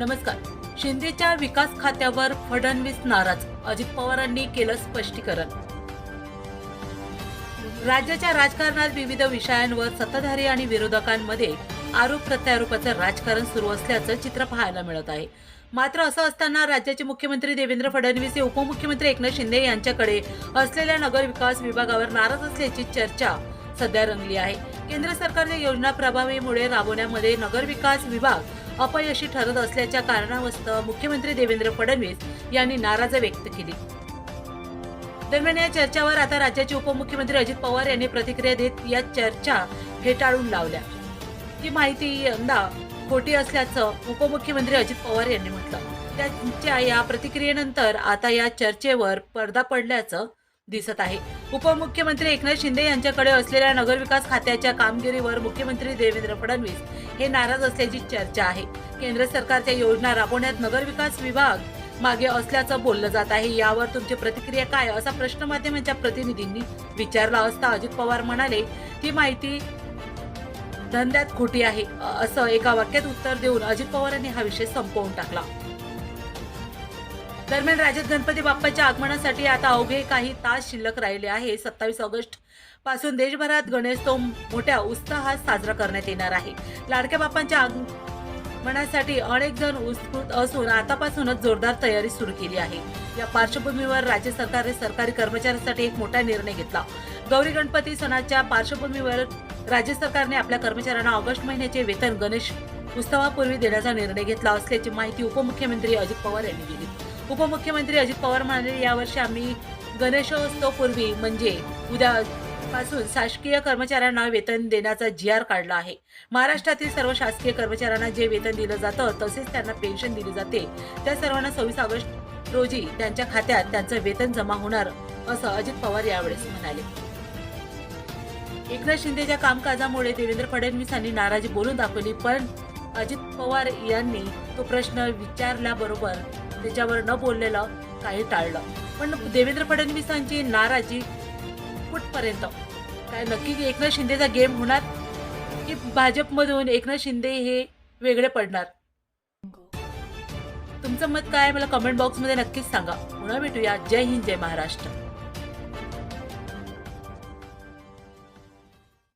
नमस्कार. शिंदेच्या विकास खात्यावर फडणवीस नाराज. अजित पवारांनी केलं स्पष्टीकरण. राज्याच्या राजकारणात विविध विषयांवर सत्ताधारी आणि विरोधकांमध्ये आरोप प्रत्यारोपाचं राजकारण सुरू असल्याचं चित्र पाहायला मिळत आहे. मात्र असं असताना राज्याचे मुख्यमंत्री देवेंद्र फडणवीस हे उपमुख्यमंत्री एकनाथ शिंदे यांच्याकडे असलेल्या नगर विकास विभागावर नाराज असल्याची चर्चा सध्या रंगली आहे. केंद्र सरकारच्या योजना प्रभावीमुळे राबवण्यामध्ये नगरविकास विभाग अपयशी ठरत असल्याच्या कारणावस्तव मुख्यमंत्री देवेंद्र फडणवीस यांनी नाराजी व्यक्त केली. दरम्यान या चर्चावर आता राज्याचे उपमुख्यमंत्री अजित पवार यांनी प्रतिक्रिया देत या चर्चा फेटाळून लावल्या. ही माहिती यंदा खोटी असल्याचं उपमुख्यमंत्री अजित पवार यांनी म्हटलं. त्यांच्या या प्रतिक्रियेनंतर आता या चर्चेवर पडदा पडल्याचं दिसत आहे. उपमुख्यमंत्री एकनाथ शिंदे यांच्याकडे असलेल्या नगरविकास खात्याच्या कामगिरीवर मुख्यमंत्री देवेंद्र फडणवीस हे नाराज असल्याची चर्चा आहे. केंद्र सरकारच्या योजना राबवण्यात नगरविकास विभाग मागे असल्याचं बोललं जात आहे. यावर तुमची प्रतिक्रिया काय? असा प्रश्न माध्यमांच्या प्रतिनिधींनी विचारला असता अजित पवार म्हणाले ही माहिती धंद्यात खोटी आहे. असं एका वाक्यात उत्तर देऊन अजित पवारांनी हा विषय संपवून टाकला. दरम्यान राज्यात गणपती बाप्पाच्या आगमनासाठी आता अवघे काही तास शिल्लक राहिले आहे. सत्तावीस ऑगस्टपासून देशभरात गणेशोत्सव मोठ्या उत्साहात साजरा करण्यात येणार आहे. लाडक्या बाप्पांच्या आगमनासाठी अनेक जण उत्स्फूर्त असून आतापासूनच जोरदार तयारी सुरू केली आहे. या पार्श्वभूमीवर राज्य सरकारने सरकारी कर्मचाऱ्यांसाठी एक मोठा निर्णय घेतला. गौरी गणपती सणाच्या पार्श्वभूमीवर राज्य सरकारने आपल्या कर्मचाऱ्यांना ऑगस्ट महिन्याचे वेतन गणेश उत्सवापूर्वी देण्याचा निर्णय घेतला असल्याची माहिती उपमुख्यमंत्री अजित पवार यांनी दिली. उपमुख्यमंत्री अजित पवार म्हणाले यावर्षी आम्ही गणेशोत्सवपूर्वी म्हणजे उद्या पासून शासकीय कर्मचाऱ्यांना वेतन देण्याचा जी आर काढला आहे. महाराष्ट्रातील सर्व शासकीय कर्मचाऱ्यांना जे वेतन दिलं जातं तसेच त्यांना पेन्शन दिली जाते. त्या सर्वांना सव्वीस ऑगस्ट रोजी त्यांच्या खात्यात त्यांचं वेतन जमा होणार असं अजित पवार यावेळेस म्हणाले. एकनाथ शिंदेच्या कामकाजामुळे देवेंद्र फडणवीस यांनी नाराजी बोलून दाखवली पण अजित पवार यांनी तो प्रश्न विचारल्याबरोबर त्याच्यावर न बोललेलं काही टाळलं. पण देवेंद्र फडणवीसांची नाराजी कुठपर्यंत? काय नक्की एकनाथ शिंदेचा गेम होणार? की भाजपमधून एकनाथ शिंदे हे वेगळे पडणार? तुमचं मत काय मला कमेंट बॉक्समध्ये नक्कीच सांगा. पुन्हा भेटूया. जय हिंद जय महाराष्ट्र.